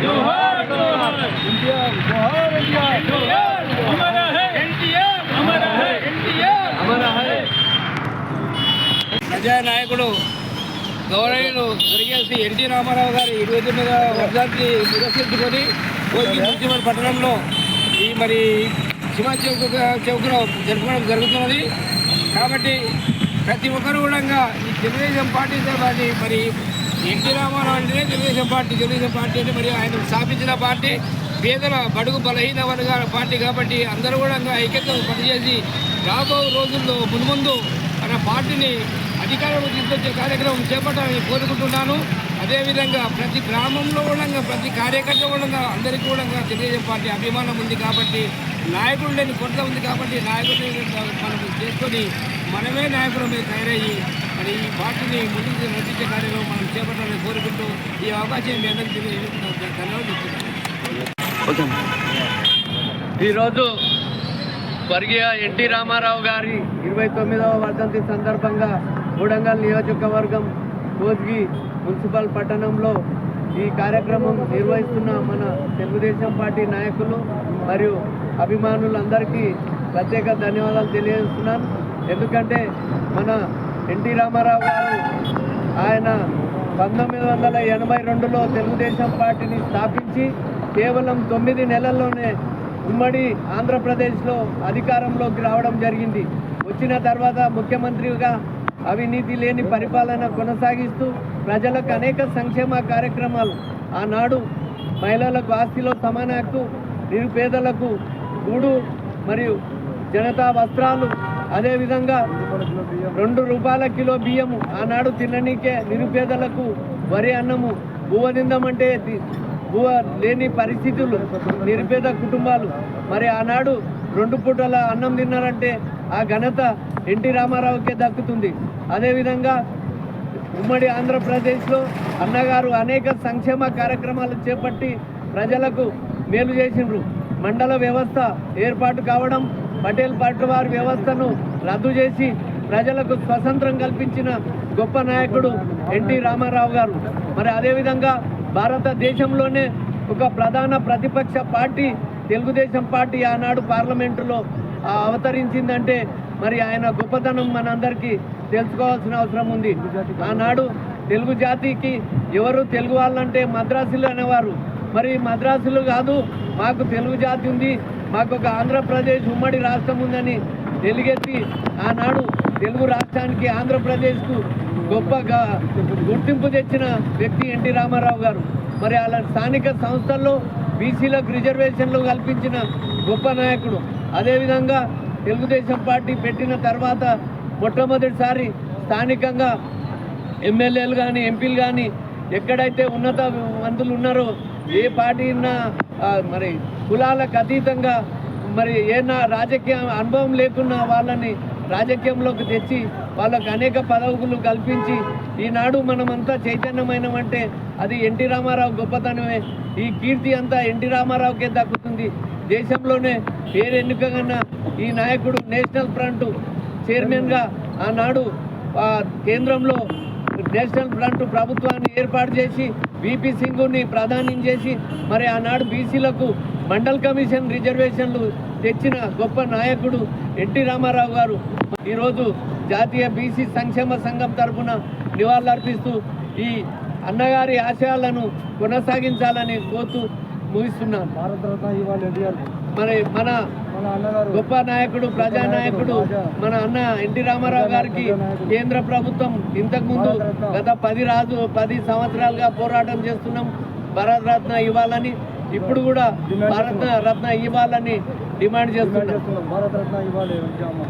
जोहार इंडिया हमारा है अजय नायकुडू। గౌరవులు జరిగేసి ఎన్టీ రామారావు గారి ఇరవై తొమ్మిదవ వర్షాన్ని నిరసించుకొని కోటి మున్సిపల్ పట్టణంలో ఈ మరి శివా చౌక్ చౌకలో జరుపుకోవడం జరుగుతున్నది. కాబట్టి ప్రతి ఒక్కరు కూడా ఈ తెలుగుదేశం పార్టీతో పాటు మరి ఎన్టీ రామారావు అంటేనే తెలుగుదేశం పార్టీ తెలుగుదేశం పార్టీ అంటే మరి ఆయన స్థాపించిన పార్టీ పేదల బడుగు బలహీన వర్గాల పార్టీ కాబట్టి అందరూ కూడా ఐక్యత పనిచేసి రాబో రోజుల్లో మున్ముందు మన పార్టీని అధికారులు తీసుకొచ్చే కార్యక్రమం చేపట్టాలని కోరుకుంటున్నాను. అదేవిధంగా ప్రతి గ్రామంలో కూడా ప్రతి కార్యకర్త కూడా అందరికీ కూడా తెలుగుదేశం పార్టీ అభిమానం ఉంది కాబట్టి నాయకుడు లేని కొరత ఉంది కాబట్టి నాయకుడు మనం చేసుకొని మనమే నాయకుడు మీద తయారయ్యి మరి ఈ పార్టీని ముందుకు నడిపించే కార్యక్రమం మనం చేపట్టాలని కోరుకుంటూ ఈ అవకాశం మీ అందరికీ తెలియజేస్తున్నాను ధన్యవాదాలు ఈరోజు స్వర్గీయ ఎన్టీ రామారావు గారి ఇరవై తొమ్మిదవ వర్ధంతి సందర్భంగా మూడంగల్ నియోజకవర్గం కోజ్గి మున్సిపల్ పట్టణంలో ఈ కార్యక్రమం నిర్వహిస్తున్న మన తెలుగుదేశం పార్టీ నాయకులు మరియు అభిమానులందరికీ ప్రత్యేక ధన్యవాదాలు తెలియజేస్తున్నాను. ఎందుకంటే మన ఎన్టీ రామారావు గారు ఆయన పంతొమ్మిది వందల ఎనభై రెండులో తెలుగుదేశం పార్టీని స్థాపించి కేవలం తొమ్మిది నెలల్లోనే ఉమ్మడి ఆంధ్రప్రదేశ్లో అధికారంలోకి రావడం జరిగింది. వచ్చిన తర్వాత ముఖ్యమంత్రిగా అవినీతి లేని పరిపాలన కొనసాగిస్తూ ప్రజలకు అనేక సంక్షేమ కార్యక్రమాలు ఆనాడు మహిళలకు ఆస్తిలో సమాన హక్కు నిరుపేదలకు గూడు మరియు జనతా వస్త్రాలు అదేవిధంగా రెండు రూపాయల కిలో బియ్యము ఆనాడు తిననీకే నిరుపేదలకు వరి అన్నము బువ్వ తిందామంటే తి- లేని పరిస్థితులు నిరుపేద కుటుంబాలు. మరి ఆనాడు రెండు పూటల అన్నం తిన్నారంటే ఆ ఘనత ఎన్టీ రామారావుకే దక్కుతుంది. అదేవిధంగా ఉమ్మడి ఆంధ్రప్రదేశ్లో అన్నగారు అనేక సంక్షేమ కార్యక్రమాలు చేపట్టి ప్రజలకు మేలు చేసిండ్రు. మండల వ్యవస్థ ఏర్పాటు కావడం పటేల్ పట్టువారి వ్యవస్థను రద్దు చేసి ప్రజలకు స్వతంత్రం కల్పించిన గొప్ప నాయకుడు ఎన్టీ రామారావు గారు. మరి అదేవిధంగా భారతదేశంలోనే ఒక ప్రధాన ప్రతిపక్ష పార్టీ తెలుగుదేశం పార్టీ ఆనాడు పార్లమెంటులో అవతరించిందంటే మరి ఆయన గొప్పతనం మనందరికీ తెలుసుకోవాల్సిన అవసరం ఉంది. ఆనాడు తెలుగు జాతికి ఎవరు తెలుగు వాళ్ళంటే మద్రాసులు అనేవారు. మరి మద్రాసులు కాదు మాకు తెలుగు జాతి ఉంది మాకు ఒక ఆంధ్రప్రదేశ్ ఉమ్మడి రాష్ట్రం ఉందని తెలుగెత్తి ఆనాడు తెలుగు రాష్ట్రానికి ఆంధ్రప్రదేశ్కు గొప్పగా గుర్తింపు తెచ్చిన వ్యక్తి ఎన్టీ రామారావు గారు. మరి అలా స్థానిక సంస్థల్లో బీసీలకు రిజర్వేషన్లు కల్పించిన గొప్ప నాయకుడు. అదేవిధంగా తెలుగుదేశం పార్టీ పెట్టిన తర్వాత మొట్టమొదటిసారి స్థానికంగా ఎమ్మెల్యేలు కానీ ఎంపీలు కానీ ఎక్కడైతే ఉన్నత మంత్రులు ఉన్నారో ఏ పార్టీ మరి కులాలకు అతీతంగా మరి ఏ నా రాజకీయ అనుభవం లేకున్నా వాళ్ళని రాజకీయంలోకి తెచ్చి వాళ్ళకు అనేక పదవులు కల్పించి ఈనాడు మనమంతా చైతన్యమైనమంటే అది ఎన్టీ రామారావు గొప్పతనమే. ఈ కీర్తి అంతా ఎన్టీ రామారావుకే దక్కుతుంది. దేశంలోనే పేరు ఎన్నికగన్న ఈ నాయకుడు నేషనల్ ఫ్రంట్ చైర్మన్గా ఆనాడు కేంద్రంలో నేషనల్ ఫ్రంట్ ప్రభుత్వాన్ని ఏర్పాటు చేసి బీపీ సింగ్ని ప్రధానం చేసి మరి ఆనాడు బీసీలకు మండల్ కమిషన్ రిజర్వేషన్లు తెచ్చిన గొప్ప నాయకుడు ఎన్టీ రామారావు గారు. ఈరోజు జాతీయ బీసీ సంక్షేమ సంఘం తరఫున నివాళులర్పిస్తూ ఈ అన్నగారి ఆశయాలను కొనసాగించాలని కోరుతూ ముగిస్తున్నాను. భారతరత్న మరి మన గొప్ప నాయకుడు ప్రజానాయకుడు మన అన్న ఎన్టీ రామారావు గారికి కేంద్ర ప్రభుత్వం ఇంతకుముందు గత పది రాజు పది సంవత్సరాలుగా పోరాటం చేస్తున్నాం. భారత రత్న ఇవ్వాలని ఇప్పుడు కూడా భారత రత్న ఇవ్వాలని డిమాండ్ చేస్తున్నాం. భారతరత్న ఇవాళ ఎన్టీఆర్.